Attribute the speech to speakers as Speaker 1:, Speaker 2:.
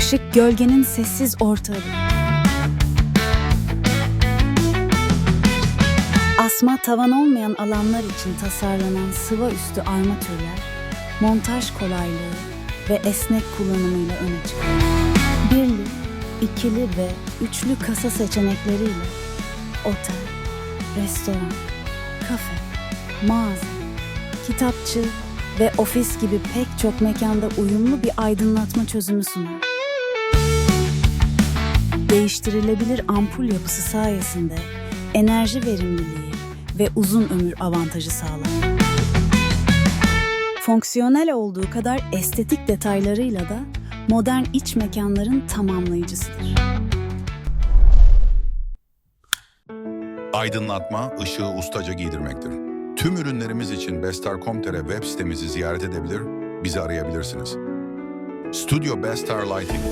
Speaker 1: Işık gölgenin sessiz ortağı. Asma tavan olmayan alanlar için tasarlanan sıva üstü armatürler, montaj kolaylığı ve esnek kullanımıyla öne çıkıyor. Birli, ikili ve üçlü kasa seçenekleriyle otel, restoran, kafe, mağaza, kitapçı ve ofis gibi pek çok mekanda uyumlu bir aydınlatma çözümü sunar. Değiştirilebilir ampul yapısı sayesinde enerji verimliliği ve uzun ömür avantajı sağlar. Fonksiyonel olduğu kadar estetik detaylarıyla da modern iç mekanların tamamlayıcısıdır.
Speaker 2: Aydınlatma, ışığı ustaca giydirmektir. Tüm ürünlerimiz için Bestar.com.tr web sitemizi ziyaret edebilir, bizi arayabilirsiniz. Studio Bestar Lighting,